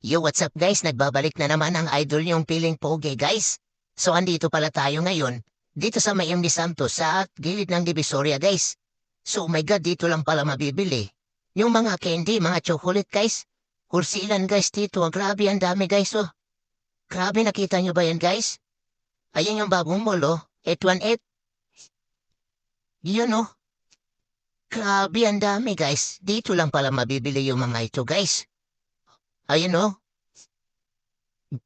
Yo, what's up guys? Nagbabalik na naman ang idol yung piling pogi guys. So andito pala tayo ngayon, dito sa Mayam ni Santos sa gilid ng Divisoria guys. So my god, dito lang pala mabibili. Yung mga candy, mga chocolate guys. Kursilan guys dito, grabe ang dami guys oh. Grabe nakita nyo ba yan guys? Ayan yung bagong mall oh, 818. Yun oh. Grabe ang dami guys, dito lang pala mabibili yung mga ito guys. Ayun oh.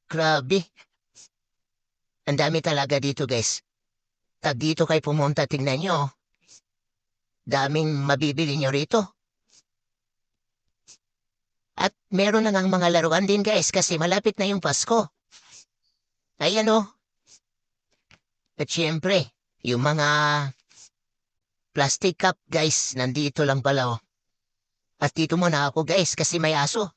Grabe. Ang dami talaga dito guys. Tag dito kayo pumunta, tingnan nyo. oh. Daming mabibili nyo rito. At meron na ngang mga laruan din guys kasi malapit na yung Pasko. Ayan oh. At syempre, yung mga plastic cup guys, nandito lang pala oh. At dito muna ako guys kasi may aso.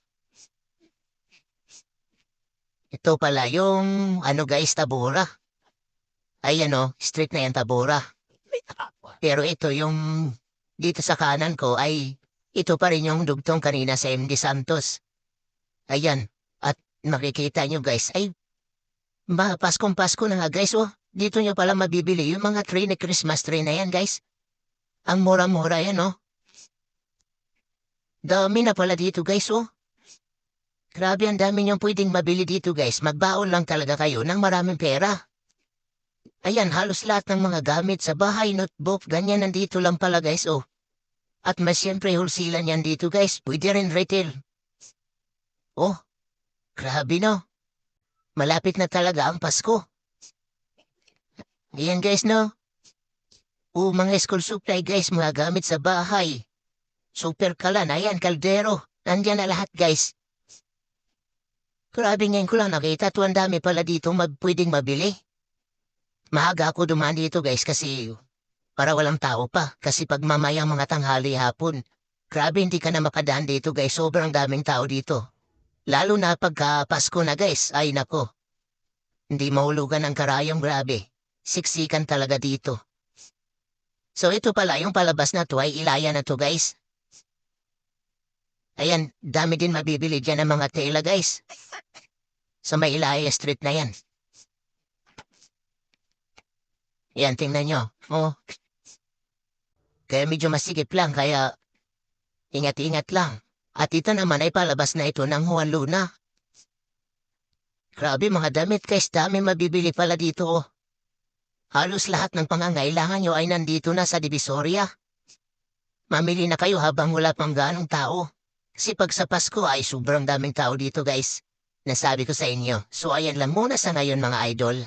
Ito pala yung ano guys, tabura. Ayan o, street na yan tabura. Pero ito yung dito sa kanan ko ay ito pa rin yung dugtong kanina sa MD Santos. Ayan, at makikita nyo guys, ay ba, Paskong Pasko na nga guys oh. Dito nyo pala mabibili yung mga tree na Christmas tree na yan guys. Ang mura-mura yan oh. Dami na pala dito guys oh. Grabe ang dami niyong pwedeng mabili dito guys. Magbaon lang talaga kayo ng maraming pera. Ayan, halos lahat ng mga gamit sa bahay, notebook, ganyan nandito lang pala guys oh. At mas siyempre wholesale yan dito guys. Pwede rin retail. Oh, grabe no. Malapit na talaga ang Pasko. Ayan guys no. Oh, mga school supply guys, mga gamit sa bahay. Super kalan, ayan, kaldero. Nandyan na lahat guys. Grabe ngayon ko lang nakita to ang dami pala dito mag pwedeng mabili. Maaga ako dumaan dito guys kasi para walang tao pa. Kasi pag mamayang mga tanghali hapon, grabe hindi ka na makadaan dito guys. Sobrang daming tao dito. Lalo na pagka Pasko na guys, ay nako. Hindi mahulugan ang karayong grabe. Siksikan talaga dito. So ito pala yung palabas na to ay ilaya na to guys. Ayan, dami din mabibili dyan ng mga tela guys. Sa may Ilaya Street na yan. Yan, tingnan nyo. Oh. Kaya medyo masigip lang, kaya ingat-ingat lang. At ito naman ay palabas na ito ng Juan Luna. Grabe mga damit guys, dami mabibili pala dito. oh. Halos lahat ng pangangailangan nyo ay nandito na sa Divisoria. Mamili na kayo habang wala pang ganong tao. Kasi pag sa Pasko ay sobrang daming tao dito guys. Nasabi ko sa inyo. So ayan lang muna sa ngayon mga idol.